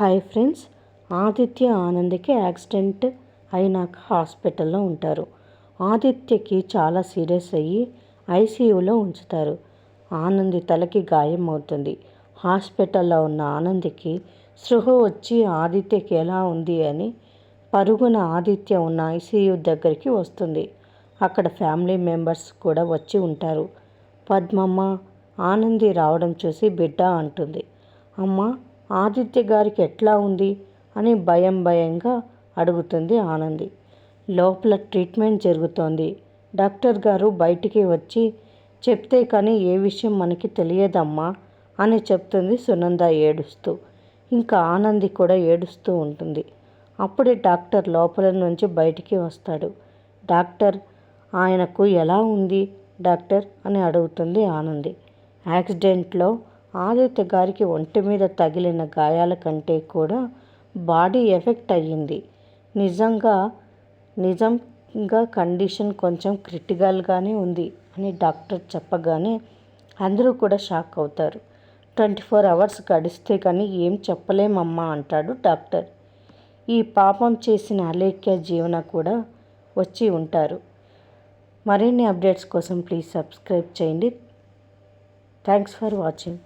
Hi friends. Aditya ఆనంద్కి accident అయినాక హాస్పిటల్లో ఉంటారు. ఆదిత్యకి చాలా సీరియస్ అయ్యి ఐసీయూలో ఉంచుతారు. ఆనంది తలకి గాయం అవుతుంది. హాస్పిటల్లో ఉన్న ఆనందికి సృహ వచ్చి ఆదిత్యకి ఎలా ఉంది? అని పరుగున ఆదిత్య ఉన్న ఐసీయూ దగ్గరికి వస్తుంది. అక్కడ ఫ్యామిలీ మెంబర్స్ కూడా వచ్చి ఉంటారు. పద్మమ్మ ఆనంది రావడం చూసి బిడ్డ అంటుంది. అమ్మ ఆదిత్య గారికి ఎట్లా ఉంది? అని భయం భయంగా అడుగుతుంది ఆనంది. లోపల ట్రీట్మెంట్ జరుగుతోంది. డాక్టర్ గారు బయటికి వచ్చి చెప్తే కానీ ఏ విషయం మనకి తెలియదమ్మా అని చెప్తుంది సునంద ఏడుస్తూ. ఇంకా ఆనంది కూడా ఏడుస్తూ ఉంటుంది. అప్పుడే డాక్టర్ లోపల నుంచి బయటికి వస్తాడు. డాక్టర్ ఆయనకు ఎలా ఉంది డాక్టర్? అని అడుగుతుంది ఆనంది. యాక్సిడెంట్లో ఆదిత్య గారికి ఒంటి మీద తగిలిన గాయాల కంటే కూడా బాడీ ఎఫెక్ట్ అయ్యింది. నిజంగా నిజంగా కండిషన్ కొంచెం క్రిటికల్గానే ఉంది అని డాక్టర్ చెప్పగానే అందరూ కూడా షాక్ అవుతారు. ట్వంటీ ఫోర్ అవర్స్ గడిస్తే కానీ ఏం చెప్పలేమమ్మా అంటాడు డాక్టర్. ఈ పాపం చేసిన అలేఖ్య జీవన కూడా వచ్చి ఉంటారు. మరిన్ని అప్డేట్స్ కోసం ప్లీజ్ సబ్స్క్రైబ్ చేయండి. Thanks for watching.